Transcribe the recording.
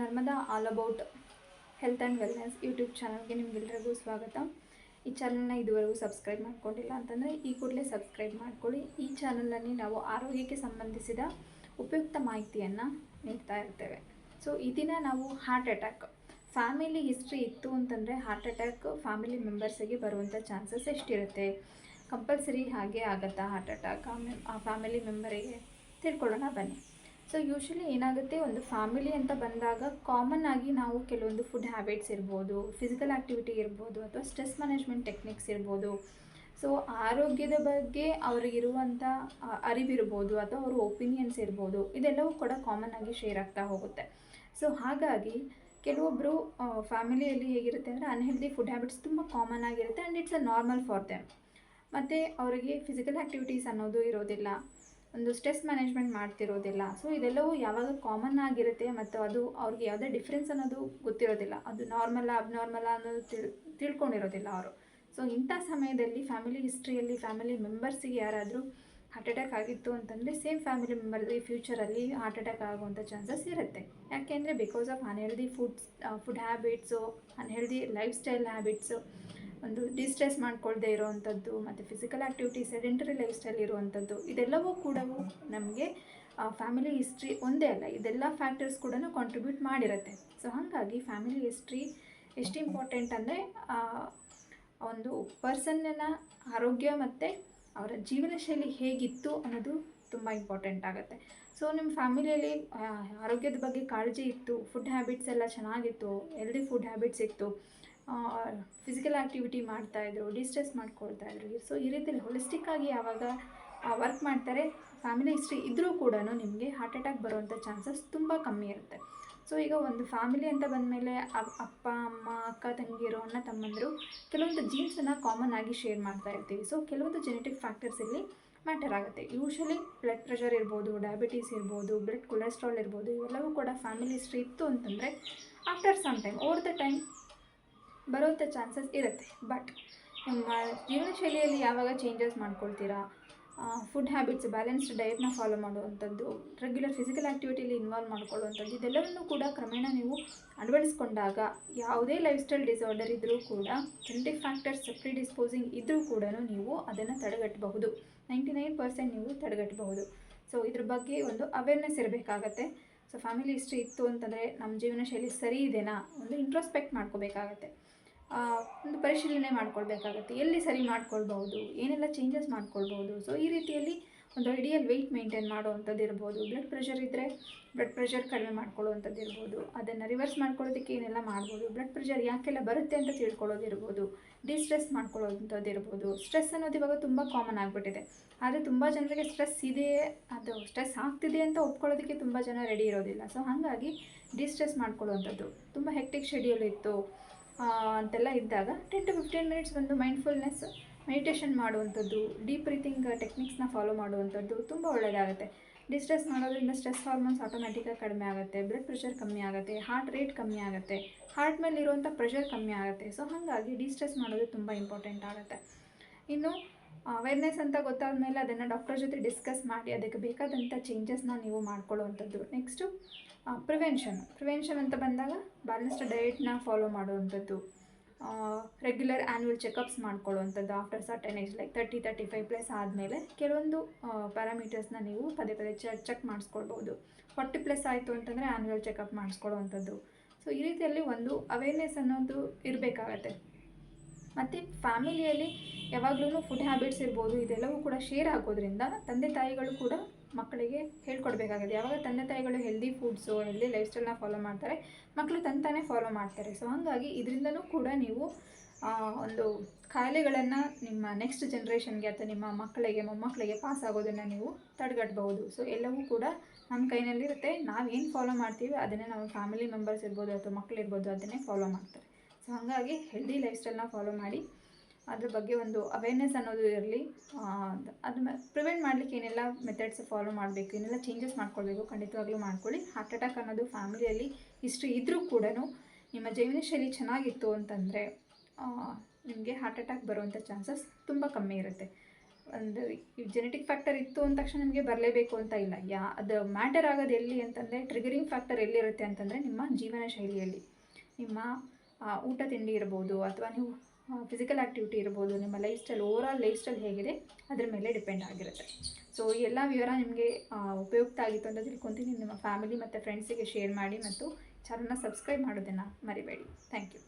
Narmada all about health and wellness YouTube ಚಾನಲ್ಗೆ ನಿಮಗೆಲ್ರಿಗೂ ಸ್ವಾಗತ. ಈ ಚಾನಲ್ನ ಇದುವರೆಗೂ ಸಬ್ಸ್ಕ್ರೈಬ್ ಮಾಡ್ಕೊಂಡಿಲ್ಲ ಅಂತಂದರೆ ಈ ಕೂಡಲೇ ಸಬ್ಸ್ಕ್ರೈಬ್ ಮಾಡ್ಕೊಳ್ಳಿ. ಈ ಚಾನಲಲ್ಲಿ ನಾವು ಆರೋಗ್ಯಕ್ಕೆ ಸಂಬಂಧಿಸಿದ ಉಪಯುಕ್ತ ಮಾಹಿತಿಯನ್ನು ನೀಡ್ತಾ ಇರ್ತೇವೆ. ಸೊ ದಿನ ನಾವು ಹಾರ್ಟ್ ಅಟ್ಯಾಕ್ ಫ್ಯಾಮಿಲಿ ಹಿಸ್ಟ್ರಿ ಇತ್ತು ಅಂತಂದರೆ ಹಾರ್ಟ್ ಅಟ್ಯಾಕ್ ಫ್ಯಾಮಿಲಿ ಮೆಂಬರ್ಸಿಗೆ ಬರುವಂಥ ಚಾನ್ಸಸ್ ಎಷ್ಟಿರುತ್ತೆ? ಕಂಪಲ್ಸರಿ ಹಾಗೆ ಆಗುತ್ತಾ ಹಾರ್ಟ್ ಅಟ್ಯಾಕ್ ಆ ಫ್ಯಾಮಿಲಿ ಮೆಂಬರಿಗೆ ತಿಳ್ಕೊಳ್ಳೋಣ ಬನ್ನಿ. ಸೊ ಯೂಶ್ವಲಿ ಏನಾಗುತ್ತೆ, ಒಂದು ಫ್ಯಾಮಿಲಿ ಅಂತ ಬಂದಾಗ ಕಾಮನ್ ಆಗಿ ನಾವು ಕೆಲವೊಂದು ಫುಡ್ ಹ್ಯಾಬಿಟ್ಸ್ ಇರ್ಬೋದು ಫಿಸಿಕಲ್ ಆ್ಯಕ್ಟಿವಿಟಿ ಇರ್ಬೋದು, ಅಥವಾ ಸ್ಟ್ರೆಸ್ ಮ್ಯಾನೇಜ್ಮೆಂಟ್ ಟೆಕ್ನಿಕ್ಸ್ ಇರ್ಬೋದು. ಸೊ ಆರೋಗ್ಯದ ಬಗ್ಗೆ ಅವರಿಗಿರುವಂಥ ಅರಿವಿರ್ಬೋದು, ಅಥವಾ ಅವ್ರ ಒಪಿನಿಯನ್ಸ್ ಇರ್ಬೋದು, ಇದೆಲ್ಲವೂ ಕೂಡ ಕಾಮನ್ ಆಗಿ ಶೇರ್ ಆಗ್ತಾ ಹೋಗುತ್ತೆ. ಸೊ ಹಾಗಾಗಿ ಕೆಲವೊಬ್ಬರು ಫ್ಯಾಮಿಲಿಯಲ್ಲಿ ಹೇಗಿರುತ್ತೆ ಅಂದರೆ ಅನ್ಹೆಲ್ದಿ ಫುಡ್ ಹ್ಯಾಬಿಟ್ಸ್ ತುಂಬ ಕಾಮನ್ ಆಗಿರುತ್ತೆ and it's a normal for them ಮತ್ತು ಅವರಿಗೆ ಫಿಸಿಕಲ್ ಆ್ಯಕ್ಟಿವಿಟೀಸ್ ಅನ್ನೋದು ಇರೋದಿಲ್ಲ. ಒಂದು ಸ್ಟ್ರೆಸ್ ಮ್ಯಾನೇಜ್ಮೆಂಟ್ ಮಾಡ್ತಿರೋದಿಲ್ಲ. ಸೊ ಇದೆಲ್ಲವೂ ಯಾವಾಗ ಕಾಮನ್ ಆಗಿರುತ್ತೆ ಮತ್ತು ಅದು ಅವ್ರಿಗೆ ಯಾವುದೇ ಡಿಫ್ರೆನ್ಸ್ ಅನ್ನೋದು ಗೊತ್ತಿರೋದಿಲ್ಲ. ಅದು ನಾರ್ಮಲ್ಲ ಅಬ್ನಾರ್ಮಲ್ಲ ಅನ್ನೋದು ತಿಳ್, ತಿಳ್ಕೊಂಡಿರೋದಿಲ್ಲ ಅವರು. ಸೊ ಇಂಥ ಸಮಯದಲ್ಲಿ ಫ್ಯಾಮಿಲಿ ಹಿಸ್ಟ್ರಿಯಲ್ಲಿ ಫ್ಯಾಮಿಲಿ ಮೆಂಬರ್ಸಿಗೆ ಯಾರಾದರೂ ಹಾರ್ಟ್ ಅಟ್ಯಾಕ್ ಆಗಿತ್ತು ಅಂತಂದರೆ ಸೇಮ್ ಫ್ಯಾಮಿಲಿ ಮೆಂಬರ್ಗೆ ಫ್ಯೂಚರಲ್ಲಿ ಹಾರ್ಟ್ ಅಟ್ಯಾಕ್ ಆಗುವಂಥ ಚಾನ್ಸಸ್ ಇರುತ್ತೆ. ಯಾಕೆಂದರೆ because of unhealthy foods food habits unhealthy lifestyle habits ಒಂದು ಡಿಸ್ಟ್ರೆಸ್ ಮಾಡ್ಕೊಳ್ದೇ ಇರುವಂಥದ್ದು, ಮತ್ತು physical activity sedentary lifestyle ಇರುವಂಥದ್ದು, ಇದೆಲ್ಲವೂ ಕೂಡ ನಮಗೆ ಫ್ಯಾಮಿಲಿ ಹಿಸ್ಟ್ರಿ ಒಂದೇ ಅಲ್ಲ, ಇದೆಲ್ಲ ಫ್ಯಾಕ್ಟರ್ಸ್ ಕೂಡ ಕಾಂಟ್ರಿಬ್ಯೂಟ್ ಮಾಡಿರುತ್ತೆ. ಸೊ ಹಾಗಾಗಿ ಫ್ಯಾಮಿಲಿ ಹಿಸ್ಟ್ರಿ ಎಷ್ಟು ಇಂಪಾರ್ಟೆಂಟ್ ಅಂದರೆ ಒಂದು ಪರ್ಸನ್ನ ಆರೋಗ್ಯ ಮತ್ತು ಅವರ ಜೀವನ ಶೈಲಿ ಹೇಗಿತ್ತು ಅನ್ನೋದು ತುಂಬ ಇಂಪಾರ್ಟೆಂಟ್ ಆಗುತ್ತೆ. ಸೊ ನಿಮ್ಮ ಫ್ಯಾಮಿಲಿಯಲ್ಲಿ ಆರೋಗ್ಯದ ಬಗ್ಗೆ ಕಾಳಜಿ ಇತ್ತು ಫುಡ್ ಹ್ಯಾಬಿಟ್ಸ್ ಎಲ್ಲ ಚೆನ್ನಾಗಿತ್ತು ಹೆಲ್ದಿ ಫುಡ್ ಹ್ಯಾಬಿಟ್ಸ್ ಇತ್ತು. ಫಿಸಿಕಲ್ ಆ್ಯಕ್ಟಿವಿಟಿ ಮಾಡ್ತಾಯಿದ್ರು ಡಿಸ್ಟ್ರೆಸ್ ಮಾಡ್ಕೊಳ್ತಾ ಇದ್ರು. ಸೊ ಈ ರೀತಿಯಲ್ಲಿ ಹೊಲಿಸ್ಟಿಕ್ ಆಗಿ ಯಾವಾಗ ವರ್ಕ್ ಮಾಡ್ತಾರೆ ಫ್ಯಾಮಿಲಿ ಹಿಸ್ಟ್ರಿ ಇದ್ದರೂ ಕೂಡ ನಿಮಗೆ ಹಾರ್ಟ್ ಅಟ್ಯಾಕ್ ಬರುವಂಥ ಚಾನ್ಸಸ್ ತುಂಬ ಕಮ್ಮಿ ಇರುತ್ತೆ. ಸೊ ಈಗ ಒಂದು ಫ್ಯಾಮಿಲಿ ಅಂತ ಬಂದಮೇಲೆ ಅಪ್ಪ, ಅಮ್ಮ, ಅಕ್ಕ ತಂಗಿರು ಅಣ್ಣ, ತಮ್ಮಂದಿರು ಕೆಲವೊಂದು ಜೀನ್ಸನ್ನು ಕಾಮನ್ ಆಗಿ ಶೇರ್ ಮಾಡ್ತಾ ಇರ್ತೀವಿ. ಸೊ ಕೆಲವೊಂದು ಜೆನೆಟಿಕ್ ಫ್ಯಾಕ್ಟರ್ಸ್ ಇಲ್ಲಿ ಮ್ಯಾಟರ್ ಆಗುತ್ತೆ. ಯೂಶಲಿ ಬ್ಲಡ್ ಪ್ರೆಷರ್ ಇರ್ಬೋದು ಡಯಾಬಿಟೀಸ್ ಇರ್ಬೋದು ಬ್ಲಡ್ ಕೊಲೆಸ್ಟ್ರಾಲ್ ಇರ್ಬೋದು, ಇವೆಲ್ಲವೂ ಕೂಡ ಫ್ಯಾಮಿಲಿ ಹಿಸ್ಟ್ರಿ ಇತ್ತು ಅಂತಂದರೆ after some time over the time ಬರುವಂಥ ಚಾನ್ಸಸ್ ಇರುತ್ತೆ. ಬಟ್ ನಿಮ್ಮ ಜೀವನ ಶೈಲಿಯಲ್ಲಿ ಯಾವಾಗ ಚೇಂಜಸ್ ಮಾಡ್ಕೊಳ್ತೀರಾ? ಫುಡ್ ಹ್ಯಾಬಿಟ್ಸ್ ಬ್ಯಾಲೆನ್ಸ್ಡ್ ಡಯಟ್ನ ಫಾಲೋ ಮಾಡುವಂಥದ್ದು ರೆಗ್ಯುಲರ್ ಫಿಸಿಕಲ್ ಆ್ಯಕ್ಟಿವಿಟಿಲಿ ಇನ್ವಾಲ್ವ್ ಮಾಡ್ಕೊಳ್ಳುವಂಥದ್ದು, ಇದೆಲ್ಲವನ್ನೂ ಕೂಡ ಕ್ರಮೇಣ ನೀವು ಅಳವಡಿಸ್ಕೊಂಡಾಗ ಯಾವುದೇ ಲೈಫ್ ಸ್ಟೈಲ್ ಡಿಸಾರ್ಡರ್ ಇದ್ದರೂ ಕೂಡ ಜೆನೆಟಿಕ್ ಫ್ಯಾಕ್ಟರ್ಸ್ ಪ್ರೀ ಡಿಸ್ಪೋಸಿಂಗ್ ಇದ್ದರೂ ಕೂಡ ನೀವು ಅದನ್ನು ತಡೆಗಟ್ಟಬಹುದು. ನೈಂಟಿ ನೈನ್ ಪರ್ಸೆಂಟ್ ನೀವು ತಡೆಗಟ್ಟಬಹುದು. ಸೊ ಇದ್ರ ಬಗ್ಗೆ ಒಂದು ಅವೇರ್ನೆಸ್ ಇರಬೇಕಾಗತ್ತೆ. ಸೊ ಫ್ಯಾಮಿಲಿ ಹಿಸ್ಟ್ರಿ ಇತ್ತು ಅಂತಂದರೆ ನಮ್ಮ ಜೀವನ ಶೈಲಿ ಸರಿ ಇದೆನಾ? ಒಂದು ಇಂಟ್ರೋಸ್ಪೆಕ್ಟ್ ಮಾಡ್ಕೋಬೇಕಾಗತ್ತೆ. ಒಂದು ಪರಿಶೀಲನೆ ಮಾಡ್ಕೊಳ್ಬೇಕಾಗುತ್ತೆ. ಎಲ್ಲಿ ಸರಿ ಮಾಡ್ಕೊಳ್ಬಹುದು? ಏನೆಲ್ಲ ಚೇಂಜಸ್ ಮಾಡ್ಕೊಳ್ಬೋದು ಸೊ ಈ ರೀತಿಯಲ್ಲಿ ಒಂದು ಐಡಿಯಲ್ ವೆಯ್ಟ್ ಮೇಂಟೈನ್ ಮಾಡುವಂಥದ್ದು ಇರ್ಬೋದು. ಬ್ಲಡ್ ಪ್ರೆಷರ್ ಇದ್ದರೆ ಬ್ಲಡ್ ಪ್ರೆಷರ್ ಕಡಿಮೆ ಮಾಡ್ಕೊಳ್ಳುವಂಥದ್ದು ಇರ್ಬೋದು. ಅದನ್ನು ರಿವರ್ಸ್ ಮಾಡ್ಕೊಳ್ಳೋದಕ್ಕೆ ಏನೆಲ್ಲ ಮಾಡ್ಬೋದು? ಬ್ಲಡ್ ಪ್ರೆಷರ್ ಯಾಕೆಲ್ಲ ಬರುತ್ತೆ ಅಂತ ತಿಳ್ಕೊಳ್ಳೋದಿರ್ಬೋದು ಡಿಸ್ಟ್ರೆಸ್ ಮಾಡ್ಕೊಳ್ಳೋವಂಥದ್ದು ಇರ್ಬೋದು. ಸ್ಟ್ರೆಸ್ ಅನ್ನೋದು ಇವಾಗ ತುಂಬ ಕಾಮನ್ ಆಗಿಬಿಟ್ಟಿದೆ. ಆದರೆ ತುಂಬ ಜನರಿಗೆ ಸ್ಟ್ರೆಸ್ ಇದೆ, ಅದು ಸ್ಟ್ರೆಸ್ ಆಗ್ತಿದೆ ಅಂತ ಒಪ್ಕೊಳ್ಳೋದಕ್ಕೆ ತುಂಬ ಜನ ರೆಡಿ ಇರೋದಿಲ್ಲ. ಸೊ ಹಾಗಾಗಿ ಡಿಸ್ಟ್ರೆಸ್ ಮಾಡ್ಕೊಳ್ಳುವಂಥದ್ದು. ತುಂಬ ಹೆಕ್ಟಿಕ್ ಶೆಡ್ಯೂಲ್ ಇತ್ತು. ಅಂತೆಲ್ಲ ಇದ್ದಾಗ ಟೆನ್ ಟು ಫಿಫ್ಟೀನ್ ಮಿನಿಟ್ಸ್ ಒಂದು ಮೈಂಡ್ಫುಲ್ನೆಸ್ ಮೆಡಿಟೇಷನ್ ಮಾಡುವಂಥದ್ದು ಡೀಪ್ ಬ್ರೀತಿಂಗ್ ಟೆಕ್ನಿಕ್ಸ್ನ ಫಾಲೋ ಮಾಡುವಂಥದ್ದು ತುಂಬ ಒಳ್ಳೆಯದಾಗುತ್ತೆ ಡಿಸ್ಟ್ರೆಸ್ ಮಾಡೋದ್ರಿಂದ ಸ್ಟ್ರೆಸ್ ಹಾರ್ಮೋನ್ಸ್ ಆಟೋಮ್ಯಾಟಿಕಾಗಿ ಕಡಿಮೆ ಆಗುತ್ತೆ ಬ್ಲಡ್ ಪ್ರೆಷರ್ ಕಮ್ಮಿ ಆಗುತ್ತೆ ಹಾರ್ಟ್ ರೇಟ್ ಕಮ್ಮಿ ಆಗುತ್ತೆ ಹಾರ್ಟ್ ಮೇಲೆ ಇರುವಂಥ ಪ್ರೆಷರ್ ಕಮ್ಮಿ ಆಗುತ್ತೆ. ಸೊ ಹಾಗಾಗಿ ಡಿಸ್ಟ್ರೆಸ್ ಮಾಡೋದು ತುಂಬ ಇಂಪಾರ್ಟೆಂಟ್ ಆಗುತ್ತೆ. ಇನ್ನು ಅವೇರ್ನೆಸ್ ಅಂತ ಗೊತ್ತಾದ ಮೇಲೆ ಅದನ್ನು ಡಾಕ್ಟರ್ ಜೊತೆ ಡಿಸ್ಕಸ್ ಮಾಡಿ ಅದಕ್ಕೆ ಬೇಕಾದಂಥ ಚೇಂಜಸ್ನ ನೀವು ಮಾಡ್ಕೊಳ್ಳುವಂಥದ್ದು. ನೆಕ್ಸ್ಟು ಪ್ರಿವೆನ್ಷನ್ ಪ್ರಿವೆನ್ಷನ್ ಅಂತ ಬಂದಾಗ ಬ್ಯಾಲೆನ್ಸ್ಡ್ ಡಯೆಟ್ನ ಫಾಲೋ ಮಾಡುವಂಥದ್ದು. Regular annual checkups ಮಾಡ್ಕೊಳ್ಳುವಂಥದ್ದು after certain age like thirty thirty five plus ಆದಮೇಲೆ ಕೆಲವೊಂದು ಪ್ಯಾರಾಮೀಟರ್ಸ್ನ ನೀವು ಪದೇ ಪದೇ ಚೆಕ್ ಮಾಡಿಸ್ಕೊಳ್ಬೋದು ಫಾರ್ಟಿ ಪ್ಲಸ್ ಆಯಿತು ಅಂತಂದರೆ ಆ್ಯನ್ಯುವಲ್ ಚೆಕಪ್ ಮಾಡಿಸ್ಕೊಳ್ಳುವಂಥದ್ದು. ಸೊ ಈ ರೀತಿಯಲ್ಲಿ ಒಂದು ಅವೇರ್ನೆಸ್ ಅನ್ನೋದು ಇರಬೇಕಾಗತ್ತೆ. ಮತ್ತು ಫ್ಯಾಮಿಲಿಯಲ್ಲಿ ಯಾವಾಗಲೂ ಫುಡ್ ಹ್ಯಾಬಿಟ್ಸ್ ಇರ್ಬೋದು, ಇದೆಲ್ಲವೂ ಕೂಡ ಶೇರ್ ಆಗೋದ್ರಿಂದ ತಂದೆ ತಾಯಿಗಳು ಕೂಡ ಮಕ್ಕಳಿಗೆ ಹೇಳ್ಕೊಡ್ಬೇಕಾಗಿದೆ ಯಾವಾಗ ತಂದೆ ತಾಯಿಗಳು ಹೆಲ್ದಿ ಫುಡ್ಸು ಹೆಲ್ದಿ ಲೈಫ್ ಸ್ಟೈಲ್ನ ಫಾಲೋ ಮಾಡ್ತಾರೆ ಮಕ್ಕಳು ತಂತಾನೆ ಫಾಲೋ ಮಾಡ್ತಾರೆ. ಸೊ ಹಾಗಾಗಿ ಇದರಿಂದನೂ ಕೂಡ ನೀವು ಒಂದು ಕಾಯಿಲೆಗಳನ್ನು ನಿಮ್ಮ ನೆಕ್ಸ್ಟ್ ಜನ್ರೇಷನ್ಗೆ ಅಥವಾ ನಿಮ್ಮ ಮಕ್ಕಳಿಗೆ ಮೊಮ್ಮಕ್ಕಳಿಗೆ ಪಾಸ್ ಆಗೋದನ್ನು ನೀವು ತಡೆಗಟ್ಟಬಹುದು ಸೊ ಎಲ್ಲವೂ ಕೂಡ ನಮ್ಮ ಕೈನಲ್ಲಿರುತ್ತೆ. ನಾವೇನು ಫಾಲೋ ಮಾಡ್ತೀವಿ, ಅದನ್ನೇ ನಾವು ಫ್ಯಾಮಿಲಿ ಮೆಂಬರ್ಸ್ ಇರ್ಬೋದು ಅಥವಾ ಮಕ್ಕಳಿರ್ಬೋದು ಅದನ್ನೇ ಫಾಲೋ ಮಾಡ್ತಾರೆ. ಸೊ ಹಾಗಾಗಿ ಹೆಲ್ದಿ ಲೈಫ್ ಸ್ಟೈಲ್ನ ಫಾಲೋ ಮಾಡಿ ಅದ್ರ ಬಗ್ಗೆ ಒಂದು ಅವೇರ್ನೆಸ್ ಅನ್ನೋದು ಇರಲಿ. ಅದನ್ನ ಪ್ರಿವೆಂಟ್ ಮಾಡಲಿಕ್ಕೆ ಏನೆಲ್ಲ ಮೆಥಡ್ಸ್ ಫಾಲೋ ಮಾಡಬೇಕು, ಏನೆಲ್ಲ ಚೇಂಜಸ್ ಮಾಡ್ಕೊಳ್ಬೇಕು ಖಂಡಿತವಾಗ್ಲೂ ಮಾಡ್ಕೊಳ್ಳಿ. ಹಾರ್ಟ್ ಅಟ್ಯಾಕ್ ಅನ್ನೋದು ಫ್ಯಾಮಿಲಿಯಲ್ಲಿ ಇಷ್ಟು ಇದ್ದರೂ ಕೂಡ ನಿಮ್ಮ ಜೀವನ ಶೈಲಿ ಚೆನ್ನಾಗಿತ್ತು ಅಂತಂದರೆ ನಿಮಗೆ ಹಾರ್ಟ್ ಅಟ್ಯಾಕ್ ಬರುವಂಥ ಚಾನ್ಸಸ್ ತುಂಬ ಕಮ್ಮಿ ಇರುತ್ತೆ. ಒಂದು ಜೆನೆಟಿಕ್ ಫ್ಯಾಕ್ಟರ್ ಇತ್ತು ಅಂದ ತಕ್ಷಣ ನಿಮಗೆ ಬರಲೇಬೇಕು ಅಂತ ಇಲ್ಲ. ಯಾ, ಅದು ಮ್ಯಾಟರ್ ಆಗೋದು ಎಲ್ಲಿ ಅಂತಂದರೆ ಟ್ರಿಗರಿಂಗ್ ಫ್ಯಾಕ್ಟರ್ ಎಲ್ಲಿರುತ್ತೆ ಅಂತಂದರೆ ನಿಮ್ಮ ಜೀವನ ಶೈಲಿಯಲ್ಲಿ. ನಿಮ್ಮ ಊಟ ತಿಂಡಿ ಇರ್ಬೋದು ಅಥವಾ ನೀವು ಫಿಸಿಕಲ್ ಆ್ಯಕ್ಟಿವಿಟಿ ಇರ್ಬೋದು, ನಿಮ್ಮ lifestyle overall lifestyle ಹೇಗಿದೆ, ಅದ್ರ ಮೇಲೆ ಡಿಪೆಂಡ್ ಆಗಿರುತ್ತೆ. ಸೊ ಎಲ್ಲ ವಿವರ ನಿಮಗೆ ಉಪಯುಕ್ತ ಆಗಿತ್ತು ಅಂತ ತಿಳ್ಕೊತೀನಿ. ನಿಮ್ಮ ಫ್ಯಾಮಿಲಿ ಮತ್ತು ಫ್ರೆಂಡ್ಸಿಗೆ ಶೇರ್ ಮಾಡಿ ಮತ್ತು ಚಾನಲ್ನ ಸಬ್ಸ್ಕ್ರೈಬ್ ಮಾಡೋದನ್ನು ಮರಿಬೇಡಿ. Thank you